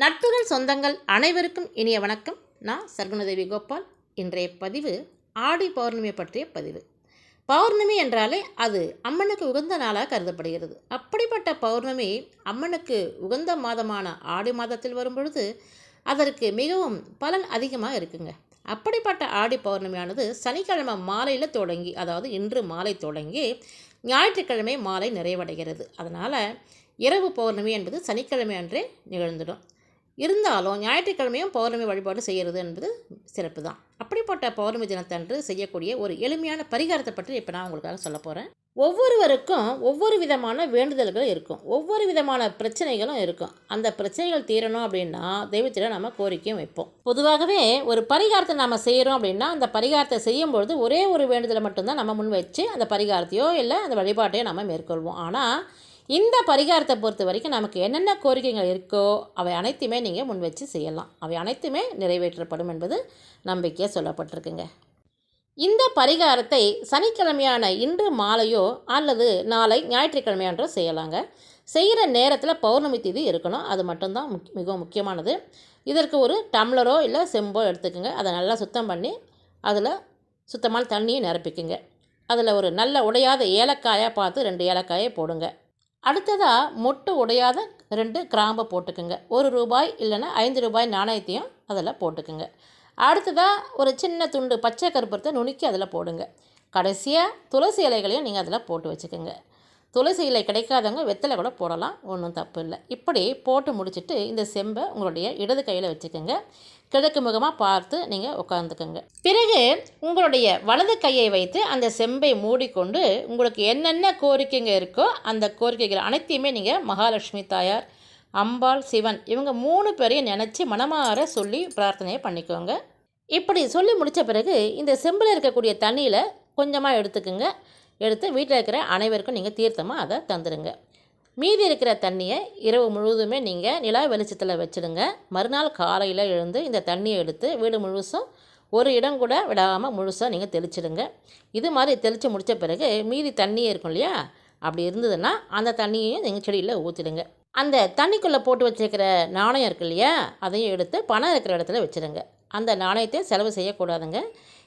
நட்புகள் சொந்தங்கள் அனைவருக்கும் இனிய வணக்கம். நான் சர்க்குணதேவி கோபால். இன்றைய பதிவு ஆடி பௌர்ணமி பற்றிய பதிவு. பௌர்ணமி என்றாலே அது அம்மனுக்கு உகந்த நாளாக கருதப்படுகிறது. அப்படிப்பட்ட பௌர்ணமி அம்மனுக்கு உகந்த மாதமான ஆடி மாதத்தில் வரும் பொழுது அதற்கு மிகவும் பலன் அதிகமாக இருக்குங்க. அப்படிப்பட்ட ஆடி பௌர்ணமியானது சனிக்கிழமை மாலையில் தொடங்கி அதாவது இன்று மாலை தொடங்கி ஞாயிற்றுக்கிழமை மாலை நிறைவடைகிறது. அதனால் இரவு பௌர்ணமி என்பது சனிக்கிழமை அன்றே நிகழ்ந்துடும். இருந்தாலும் ஞாயிற்றுக்கிழமையும் பௌர்ணமி வழிபாடு செய்கிறது என்பது சிறப்பு தான் அப்படிப்பட்ட பௌர்ணமி தினத்தன்று செய்யக்கூடிய ஒரு எளிமையான பரிகாரத்தை பற்றி இப்போ நான் உங்களுக்காக சொல்ல போகிறேன் ஒவ்வொருவருக்கும் ஒவ்வொரு விதமான வேண்டுதல்கள் இருக்கும். ஒவ்வொரு விதமான பிரச்சனைகளும் இருக்கும். அந்த பிரச்சனைகள் தீரணும் அப்படின்னா தெய்வத்திடம் நம்ம கோரிக்கையும் வைப்போம். பொதுவாகவே ஒரு பரிகாரத்தை நம்ம செய்கிறோம் அப்படின்னா அந்த பரிகாரத்தை செய்யும்பொழுது ஒரே ஒரு வேண்டுதலை மட்டும்தான் நம்ம முன் வச்சு அந்த பரிகாரத்தையோ இல்லை அந்த வழிபாட்டையோ நம்ம மேற்கொள்வோம். ஆனால் இந்த பரிகாரத்தை பொறுத்த வரைக்கும் நமக்கு என்னென்ன கோரிக்கைகள் இருக்கோ அவை அனைத்துமே நீங்கள் முன் வச்சு செய்யலாம். அவை அனைத்துமே நிறைவேற்றப்படும் என்பது நம்பிக்கையாக சொல்லப்பட்டிருக்குங்க. இந்த பரிகாரத்தை சனிக்கிழமையான இன்று மாலையோ அல்லது நாளை ஞாயிற்றுக்கிழமையான்றோ செய்யலாங்க. செய்கிற நேரத்தில் பௌர்ணமி தீதி இருக்கணும். அது மட்டும்தான் முக் மிகவும் முக்கியமானது. இதற்கு ஒரு டம்ளரோ இல்லை செம்போ எடுத்துக்கோங்க. அதை நல்லா சுத்தம் பண்ணி அதில் சுத்தமான தண்ணியை நிரப்பிக்குங்க. அதில் ஒரு நல்ல உடையாத ஏலக்காயாக பார்த்து ரெண்டு ஏலக்காயை போடுங்க. அடுத்ததாக மொட்டு உடையாத ரெண்டு கிராம்பை போட்டுக்குங்க. ஒரு ரூபாய் இல்லைன்னா ஐந்து ரூபாய் நாணயத்தையும் அதில் போட்டுக்குங்க. அடுத்ததாக ஒரு சின்ன துண்டு பச்சை கருப்பத்தை நுணுக்கி அதில் போடுங்க. கடைசியாக துளசி இலைகளையும் நீங்கள் அதில் போட்டு வச்சுக்கோங்க. துளசி இலை கிடைக்காதவங்க வெத்தலை கூட போடலாம் ஒன்றும் தப்பு இல்லை. இப்படி போட்டு முடிச்சுட்டு இந்த செம்பை உங்களுடைய இடது கையில் வச்சுக்கோங்க. கிழக்கு முகமாக பார்த்து நீங்கள் உட்காந்துக்கோங்க பிறகு உங்களுடைய வலது கையை வைத்து அந்த செம்பை மூடிக்கொண்டு உங்களுக்கு என்னென்ன கோரிக்கைங்க இருக்கோ அந்த கோரிக்கைகள் அனைத்தையுமே நீங்கள் மகாலட்சுமி தாயார் அம்பாள் சிவன் இவங்க மூணு பேரையும் நினச்சி மனமாற சொல்லி பிரார்த்தனையை பண்ணிக்கோங்க. இப்படி சொல்லி முடித்த பிறகு இந்த செம்பில் இருக்கக்கூடிய தண்ணியில் கொஞ்சமாக எடுத்துக்கோங்க. எடுத்து வீட்டில் இருக்கிற அனைவருக்கும் நீங்கள் தீர்த்தமாக அதை தந்துடுங்க. மீதி இருக்கிற தண்ணியை இரவு முழுவதுமே நீங்கள் நிலா வெளிச்சத்தில் வச்சுடுங்க. மறுநாள் காலையில் எழுந்து இந்த தண்ணியை எடுத்து வீடு முழுசும் ஒரு இடம் கூட விடாமல் முழுசாக நீங்கள் தெளிச்சிடுங்க. இது மாதிரி தெளித்து முடித்த பிறகு மீதி தண்ணியே இருக்கும் இல்லையா? அப்படி இருந்ததுன்னா அந்த தண்ணியையும் நீங்கள் செடியில் ஊற்றிடுங்க. அந்த தண்ணிக்குள்ளே போட்டு வச்சுருக்கிற நாணயம் இருக்கு இல்லையா? அதையும் எடுத்து பணம் இருக்கிற இடத்துல வச்சுடுங்க. அந்த நாணயத்தை செலவு செய்யக்கூடாதுங்க.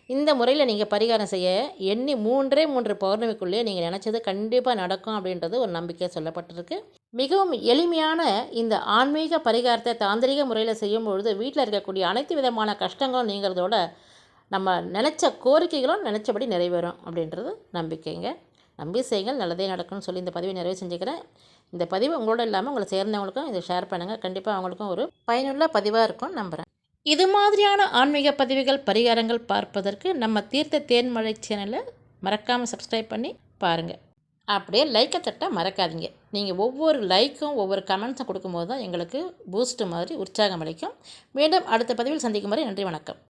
இந்த முறையில் நீங்கள் பரிகாரம் செய்ய எண்ணி மூன்றே மூன்று பௌர்ணமிக்குள்ளேயே நீங்கள் நினச்சது கண்டிப்பாக நடக்கும் அப்படின்றது ஒரு நம்பிக்கை சொல்லப்பட்டிருக்கு. மிகவும் எளிமையான இந்த ஆன்மீக பரிகாரத்தை தாந்திரிக முறையில் செய்யும் பொழுது வீட்டில் இருக்கக்கூடிய அனைத்து விதமான கஷ்டங்களும் நீங்கிறதோட நம்ம நினச்ச கோரிக்கைகளும் நினச்சபடி நிறைவேறும் அப்படின்றது நம்பிக்கைங்க. நம்பி செய்யுங்கள் நல்லதே நடக்கும்னு சொல்லி இந்த பதிவை நிறைவு செஞ்சுக்கிறேன். இந்த பதிவு உங்களோட இல்லாமல் உங்களை சேர்ந்தவங்களுக்கும் இதை ஷேர் பண்ணுங்கள் கண்டிப்பாக அவங்களுக்கும் ஒரு பயனுள்ள பதிவாக இருக்கும் நம்புகிறேன் இது மாதிரியான ஆன்மீக பதிவுகள் பரிகாரங்கள் பார்ப்பதற்கு நம்ம தீர்த்த தேன்மழை சேனலை மறக்காமல் சப்ஸ்கிரைப் பண்ணி பாருங்கள் அப்படியே லைக்கை தட்ட மறக்காதீங்க. நீங்கள் ஒவ்வொரு லைக்கும் ஒவ்வொரு கமெண்ட்ஸும் கொடுக்கும்போது தான் எங்களுக்கு பூஸ்ட்டு மாதிரி உற்சாகம் அளிக்கும். மீண்டும் அடுத்த பதிவில் சந்திக்கும் வரை நன்றி வணக்கம்.